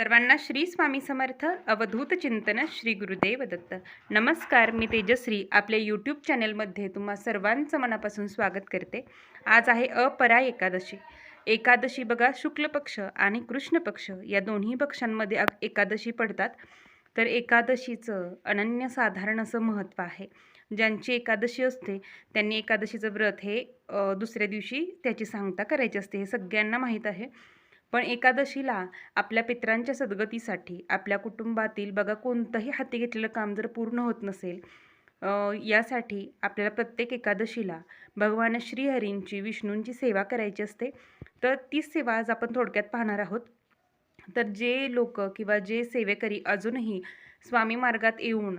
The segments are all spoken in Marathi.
सर्वांना श्री स्वामी समर्थ अवधूत चिंतन श्री गुरुदेव दत्त. नमस्कार मी तेजश्री. आपल्या यूट्यूब चॅनलमध्ये तुम्हा सर्वांचं मनापासून स्वागत करते. आज आहे अपरा एकादशी. एकादशी बघा शुक्ल पक्ष आणि कृष्ण पक्ष या दोन्ही पक्षांमध्ये एकादशी पडतात. तर एकादशीचं अनन्यसाधारण असं महत्त्व आहे. ज्यांची एकादशी असते त्यांनी एकादशीचं व्रत हे दुसऱ्या दिवशी त्याची सांगता करायची असते हे सगळ्यांना माहीत आहे. पण एकादशीला आपल्या पित्रांच्या सद्गतीसाठी आपल्या कुटुंबातील बघा कोणतंही हाती घेतलेलं काम जर पूर्ण होत नसेल यासाठी आपल्याला प्रत्येक एकादशीला भगवान श्रीहरींची विष्णूंची सेवा करायची असते. तर तीच सेवा आज आपण थोडक्यात पाहणार आहोत. तर जे लोक किंवा जे सेवेकरी अजूनही स्वामी मार्गात येऊन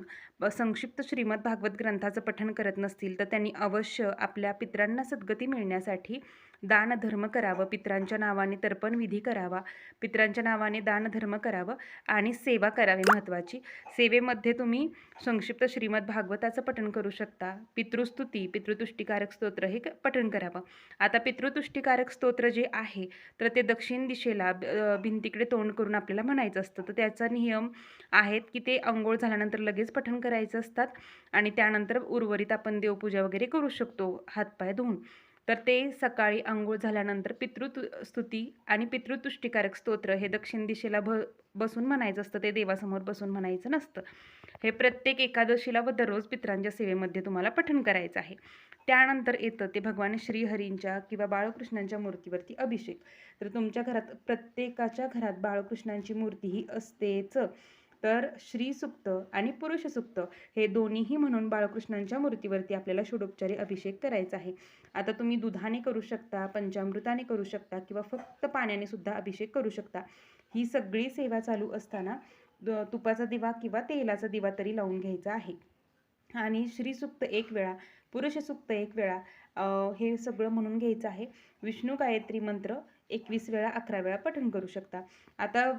संक्षिप्त श्रीमद भागवत ग्रंथाचं पठण करत नसतील तर त्यांनी अवश्य आपल्या पित्रांना सद्गती मिळण्यासाठी दानधर्म करावं. पितरांच्या नावाने तर्पण विधी करावा. पितरांच्या नावाने दानधर्म करावं आणि सेवा करावी महत्त्वाची सेवेमध्ये तुम्ही संक्षिप्त श्रीमद भागवताचं पठण करू शकता. पितृस्तुती पितृतुष्टीकारक स्तोत्र हे पठण करावं. आता पितृतुष्टीकारक स्तोत्र जे आहे तर ते दक्षिण दिशेला भिंतीकडे तोंड करून आपल्याला म्हणायचं असतं. तर त्याचा नियम आहेत की ते अंघोळ झाल्यानंतर लगेच पठण करायचं असतात आणि त्यानंतर उर्वरित आपण देवपूजा वगैरे करू शकतो. हातपाय धुवून तर ते सकाळी आंघोळ झाल्यानंतर पितृतु स्तुती आणि पितृतुष्टीकारक स्तोत्र हे दक्षिण दिशेला भ बसून म्हणायचं असतं ते देवासमोर बसून म्हणायचं नसतं. हे प्रत्येक एकादशीला व दररोज पितरांच्या सेवेमध्ये तुम्हाला पठण करायचं आहे. त्यानंतर येतं ते भगवान श्रीहरींच्या किंवा बाळकृष्णांच्या मूर्तीवरती अभिषेक. तर तुमच्या घरात प्रत्येकाच्या घरात बाळकृष्णांची मूर्ती ही असतेच. तर श्रीसुक्त आणि पुरुषसुक्त हे दोन्हीही म्हणून बाळकृष्णांच्या मूर्तीवरती आपल्याला षोडोपचारी अभिषेक करायचा आहे. आता तुम्ही दुधाने करू शकता पंचामृताने करू शकता किंवा फक्त पाण्याने सुद्धा अभिषेक करू शकता. ही सगळी सेवा चालू असताना तुपाचा दिवा किंवा तेलाचा दिवा तरी लावून घ्यायचा आहे. आणि श्रीसुक्त एक वेळा पुरुषसुक्त एक वेळा हे सगळं म्हणून घ्यायचं आहे. विष्णू गायत्री मंत्र एकवीस वेळा अकरा वेळा पठण करू शकता. आता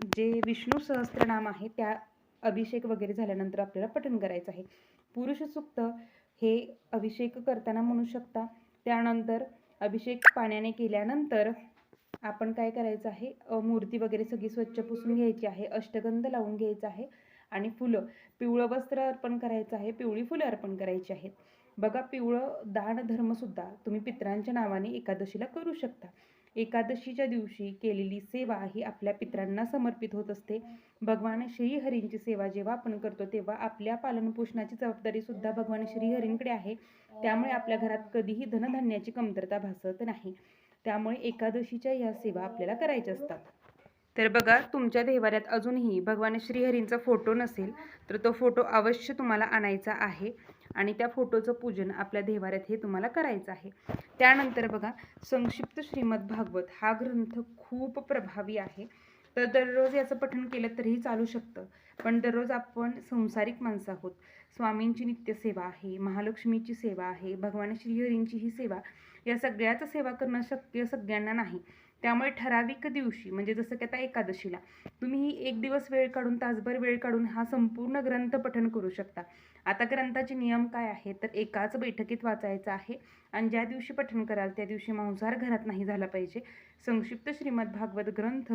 जे विष्णू सहस्त्रनाम आहे त्या अभिषेक वगैरे झाल्यानंतर आपल्याला पठण करायचं आहे. पुरुष सुक्त हे अभिषेक करताना म्हणू शकता. त्यानंतर अभिषेक पाण्याने केल्यानंतर आपण काय करायचं आहे? मूर्ती वगैरे सगळी स्वच्छ पुसून घ्यायची आहे अष्टगंध लावून घ्यायचं आहे आणि फुलं पिवळं वस्त्र अर्पण करायचं आहे पिवळी फुलं अर्पण करायची आहेत. बघा पिवळं दान धर्मसुद्धा तुम्ही पितरांच्या नावाने एकादशीला करू शकता. एकादशीच्या दिवशी केलेली सेवा ही आपल्या पित्रांना समर्पित होत असते. भगवान श्रीहरींची सेवा जेव्हा आपण करतो तेव्हा आपल्या पालनपोषणाची जबाबदारी सुद्धा भगवान श्रीहरींकडे आहे. त्यामुळे आपल्या घरात कधीही धनधान्याची कमतरता भासत नाही. त्यामुळे एकादशीच्या या सेवा आपल्याला करायच्या असतात. तर बघा तुमच्या देवाऱ्यात अजूनही भगवान श्रीहरींचा फोटो नसेल तर तो फोटो अवश्य तुम्हाला आणायचा आहे. आणि त्या फोटोचं पूजन आपल्या देवाऱ्यात हे तुम्हाला करायचं आहे. त्यानंतर बघा संक्षिप्त श्रीमद भागवत हा ग्रंथ खूप प्रभावी आहे. तर दररोज याचं पठण केलं तरीही चालू शकतं. पण दररोज आपण संसारिक माणसं आहोत. स्वामींची नित्यसेवा आहे महालक्ष्मीची सेवा आहे भगवान श्रीहरींची ही सेवा या सगळ्याचं सेवा करणं शक्य सगळ्यांना नाही. त्यामुळे ठराविक दिवशी म्हणजे जसं की आता एकादशीला तुम्ही ही एक दिवस वेळ काढून तासभर वेळ काढून हा संपूर्ण ग्रंथ पठण करू शकता. आता ग्रंथाचे नियम काय आहे तर एकाच बैठकीत वाचायचं आहे आणि ज्या दिवशी पठण कराल त्या दिवशी मांसाहार घरात नाही झाला पाहिजे. संक्षिप्त श्रीमद भागवत ग्रंथ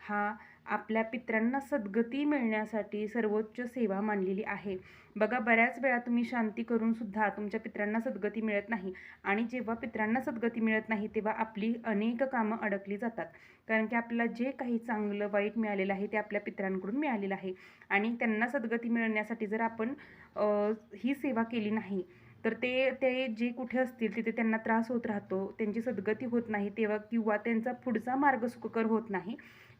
हा आपल्या पित्रांना सद्गती मिळण्यासाठी सर्वोच्च सेवा मानलेली आहे. बघा बऱ्याच वेळा तुम्ही शांती करून सुद्धा तुमच्या पित्रांना सद्गती मिळत नाही आणि जेव्हा पित्रांना सद्गती मिळत नाही तेव्हा आपली अनेक कामं अडकली जातात. कारण की आपल्याला जे काही चांगलं वाईट मिळालेलं आहे ते आपल्या पित्रांकडून मिळालेलं आहे. आणि त्यांना सद्गती मिळण्यासाठी जर आपण ही सेवा केली नाही तर ते ते जे कुठे असतील तिथे त्यांना त्रास होत राहतो. त्यांची सद्गती होत नाही तेव्हा किंवा त्यांचा पुढचा मार्ग सुखकर होत नाही.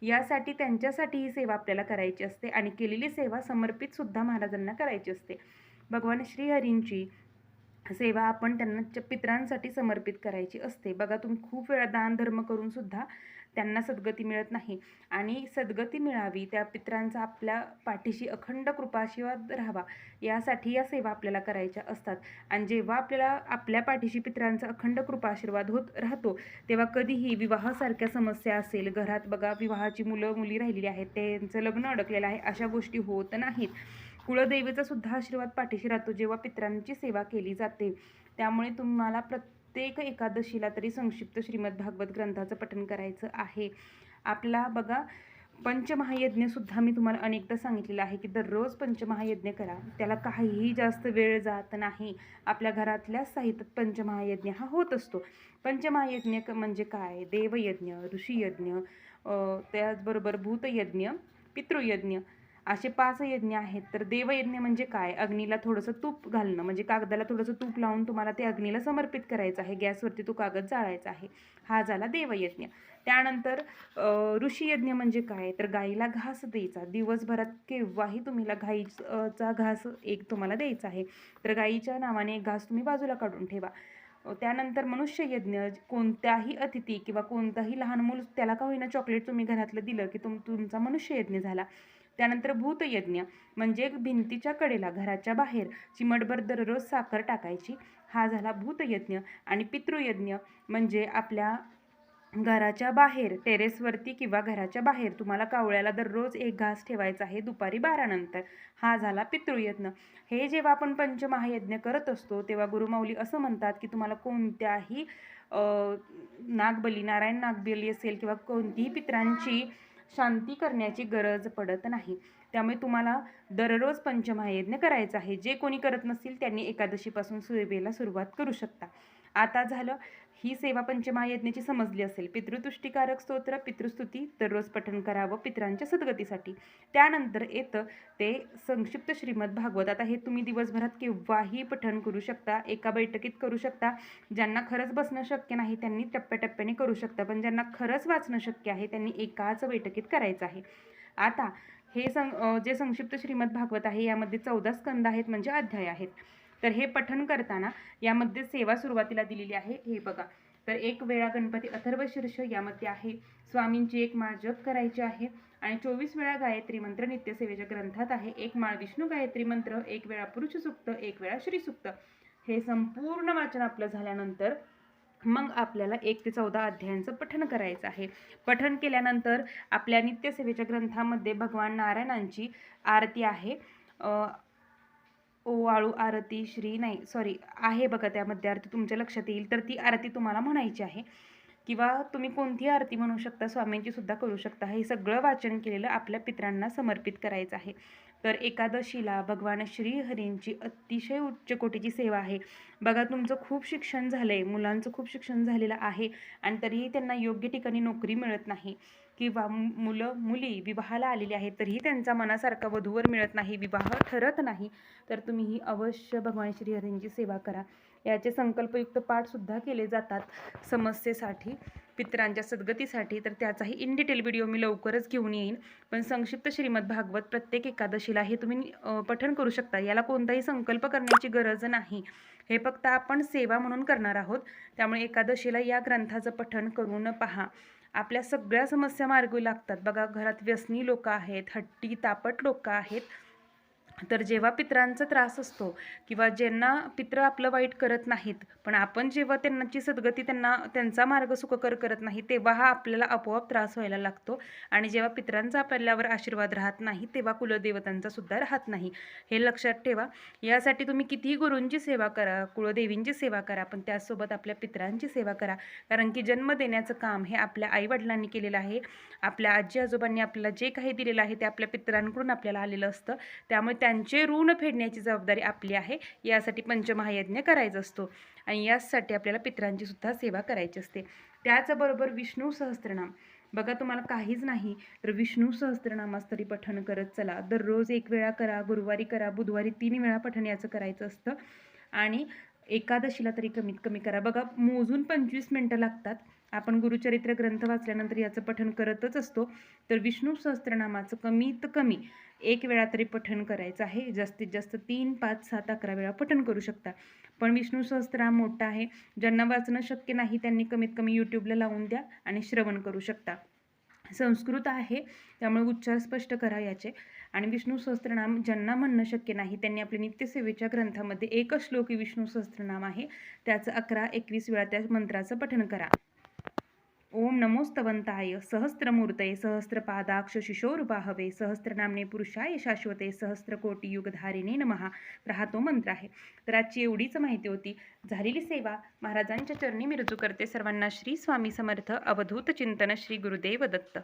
यासाठी त्यांच्यासाठी ही सेवा आपल्याला करायची असते आणि केलेली सेवा समर्पितसुद्धा महाराजांना करायची असते. भगवान श्रीहरींची सेवा आपण त्यांना च- पितरांसाठी समर्पित करायची असते. बघा तुम्ही खूप वेळा दानधर्म करूनसुद्धा करून सुद्धा त्यांना सद्गती मिळत नाही. आणि सद्गती मिळावी त्या पित्रांचा आपल्या पाठीशी अखंड कृपाशीर्वाद राहावा यासाठी या सेवा आपल्याला करायच्या असतात. आणि जेव्हा आपल्याला आपल्या पाठीशी पितरांचा अखंड कृपाशीर्वाद होत राहतो तेव्हा कधीही विवाहासारख्या समस्या असेल घरात बघा विवाहाची मुलं मुली राहिलेली आहेत त्यांचं लग्न अडकलेलं आहे अशा गोष्टी होत नाहीत. कुळदेवीचा सुद्धा आशीर्वाद पाठीशी राहतो जेव्हा पितरांची सेवा केली जाते. त्यामुळे तुम्हाला प्रत्येक एकादशीला तरी संक्षिप्त श्रीमद भागवत ग्रंथाचं पठण करायचं आहे. आपला बघा पंचमहायज्ञसुद्धा मी तुम्हाला अनेकदा सांगितलेलं आहे की दररोज पंचमहायज्ञ करा. त्याला काहीही जास्त वेळ जात नाही. आपल्या घरातल्या साहित्यात पंचमहायज्ञ हा होत असतो. पंचमहायज्ञ क- म्हणजे काय? देवयज्ञ ऋषीयज्ञ त्याचबरोबर भूतयज्ञ पितृयज्ञ. असे पाच यज्ञ आहेत. तर देवयज्ञ म्हणजे काय? अग्नीला थोडंसं तूप घालणं. म्हणजे कागदाला थोडंसं तूप लावून तुम्हाला ते अग्नीला समर्पित करायचं आहे. गॅसवरती तो कागद जाळायचा आहे. हा झाला देवयज्ञ. त्यानंतर ऋषीयज्ञ म्हणजे काय? तर गाईला घास द्यायचा. दिवसभरात केव्हाही तुम्हाला गाईचा घास एक तुम्हाला द्यायचा आहे. तर गाईच्या नावाने एक घास तुम्ही बाजूला काढून ठेवा. त्यानंतर त्यानंतर मनुष्ययज्ञ कोणत्याही अतिथी किंवा कोणताही लहान मूल त्याला का होईना चॉकलेट तुम्ही घरातलं दिलं की तुम तुमचा मनुष्ययज्ञ झाला. त्यानंतर भूतयज्ञ म्हणजे भिंतीच्या कडेला घराच्या बाहेर चिमटभर दररोज साखर टाकायची. हा झाला भूतयज्ञ आणि पितृयज्ञ म्हणजे आपल्या घराच्या बाहेर टेरेसवरती किंवा घराच्या बाहेर तुम्हाला कावळ्याला दररोज एक घास ठेवायचा आहे दुपारी बारानंतर हा झाला पितृयज्ञ. हे जेव्हा आपण पंचमहायज्ञ करत असतो तेव्हा गुरुमाऊली असं म्हणतात की तुम्हाला कोणत्याही नागबली नारायण नागबली असेल किंवा कोणतीही पित्रांची शांती करण्याची गरज पडत नाही. त्यामुळे तुम्हाला दररोज पंचमहायज्ञ करायचं आहे. जे कोणी करत नसतील त्यांनी एकादशीपासून सेवेला सुरुवात करू शकता. आता झालं ही सेवा पंचमहायज्ञाची समजली असेल. पितृतुष्टीकारक स्तोत्र पितृस्तुती दररोज पठण करावं पितरांच्या सद्गतीसाठी. त्यानंतर येतं ते संक्षिप्त श्रीमद भागवत. आता हे तुम्ही दिवसभरात केव्हाही पठण करू शकता एका बैठकीत करू शकता. ज्यांना खरंच बसणं शक्य नाही त्यांनी टप्प्याटप्प्याने करू शकता. पण ज्यांना खरंच वाचणं शक्य आहे त्यांनी एकाच बैठकीत करायचं आहे. आता हे सं जे संक्षिप्त श्रीमद भागवत आहे यामध्ये चौदा स्कंद आहेत म्हणजे अध्याय आहेत. तर हे पठण करताना यामध्ये सेवा सुरुवातीला दिलेली आहे. हे बघा. तर एक वेळा गणपती अथर्व शीर्ष यामध्ये आहे. स्वामींची एक माळ जप करायची आहे आणि चोवीस वेळा गायत्री मंत्र नित्यसेवेच्या ग्रंथात आहे. एक माळ विष्णू गायत्री मंत्र एक वेळा पुरुष सुक्त एक वेळा श्री सुक्त हे संपूर्ण वाचन आपलं झाल्यानंतर मग आपल्याला एक ते चौदा अध्यायांचं पठण करायचं आहे. पठण केल्यानंतर आपल्या नित्यसेवेच्या ग्रंथामध्ये भगवान नारायणांची आरती आहे. ओवाळू आरती श्री नाही सॉरी आहे बघा त्यामध्ये आरती तुमच्या लक्षात येईल. तर ती आरती तुम्हाला म्हणायची आहे. किंवा तुम्ही कोणती आरती म्हणू शकता स्वामींची सुद्धा करू शकता. हे सगळं वाचन केलेलं आपल्या पित्रांना समर्पित करायचं आहे. तर एकादशीला भगवान श्रीहरींची अतिशय उच्च कोटीची सेवा आहे. बघा तुमचं खूप शिक्षण झालं आहे मुलांचं खूप शिक्षण झालेलं आहे. आणि तरीही त्यांना योग्य ठिकाणी नोकरी मिळत नाही. किंवा मुलं मुली विवाहाला आलेली आहेत तरीही त्यांचा मनासारखा वधूवर मिळत नाही विवाह ठरत नाही तर तुम्ही ही अवश्य भगवान श्रीहरींची सेवा करा. याचे संकल्पयुक्त पाठसुद्धा केले जातात समस्येसाठी पितरांच्या सद्गतीसाठी तर त्याचाही इन डिटेल व्हिडिओ मी लवकरच घेऊन येईन. पण संक्षिप्त श्रीमद भागवत प्रत्येक एकादशीला हे तुम्ही पठण करू शकता. याला कोणताही संकल्प करण्याची गरज नाही. हे फक्त आपण सेवा म्हणून करणार आहोत. त्यामुळे एकादशीला या ग्रंथाचं पठण करून पहा. आपल्या सगळ्या समस्या मार्गी लागतात. बघा घरात व्यसनी लोक आहेत हट्टी तापट लोक आहेत. तर जेव्हा पित्रांचा त्रास असतो किंवा ज्यांना पित्र आपलं वाईट करत नाहीत पण आपण जेव्हा त्यांची सद्गती त्यांना त्यांचा मार्ग सुखकर करत नाही तेव्हा हा आपल्याला आपोआप त्रास व्हायला लागतो. आणि जेव्हा पित्रांचा आपल्यावर आशीर्वाद राहत नाही तेव्हा कुलदेवतांचा सुद्धा राहत नाही. हे लक्षात ठेवा. यासाठी तुम्ही कितीही गुरूंची सेवा करा कुळदेवींची सेवा करा पण त्याचसोबत आपल्या पित्रांची सेवा करा. कारण की जन्म देण्याचं काम हे आपल्या आईवडिलांनी केलेलं आहे. आपल्या आजी आजोबांनी आपल्याला जे काही दिलेलं आहे ते आपल्या पित्रांकडून आपल्याला आलेलं असतं. त्यामुळे त्यांचे ऋण फेडण्याची जबाबदारी आपली आहे. यासाठी पंचमहायज्ञ करायचा असतो. आणि यासाठी आपल्याला पित्रांची सुद्धा सेवा करायची असते. त्याचबरोबर विष्णू सहस्त्रनाम. बघा तुम्हाला काहीच नाही तर विष्णू सहस्त्रनामास तरी पठण करत चला. दररोज एक वेळा करा गुरुवारी करा बुधवारी तीन वेळा पठण याचं करायचं असतं. आणि एकादशीला तरी कमीत कमी करा. बघा मोजून पंचवीस मिनटं लागतात. आपण गुरुचरित्र ग्रंथ वाचल्यानंतर याचं पठण करतच असतो. तर विष्णू सहस्त्रनामाचं कमीत कमी एक वेळा तरी पठण करायचं आहे. जास्तीत जास्त तीन पाच सात अकरा वेळा पठण करू शकता. पण विष्णू सहस्त्रनाम मोठा आहे. ज्यांना वाचणं शक्य नाही त्यांनी कमीत कमी यूट्यूबला लावून द्या आणि श्रवण करू शकता. संस्कृत आहे त्यामुळे उच्चार स्पष्ट करा याचे. आणि विष्णू सहस्त्रनाम ज्यांना म्हणणं शक्य नाही त्यांनी आपल्या नित्यसेवेच्या ग्रंथामध्ये एकच श्लोकी विष्णू सहस्त्रनाम आहे. त्याचं अकरा एकवीस वेळा त्या मंत्राचं पठण करा. ओम नमोस्तवंताय सहस्त्रमूर्तये सहस्त्रपादाक्ष शिशोरुबाहवे सहस्त्रनामने पुरुषाय शाश्वते सहस्त्रकोटी युगधारिणे नमहा. तर तो मंत्र आहे. तर आजची एवढीच माहिती होती. झालेली सेवा महाराजांच्या चरणी मी रुजू करते सर्वांना श्री स्वामी समर्थ अवधूत चिंतन श्री गुरुदेव दत्त.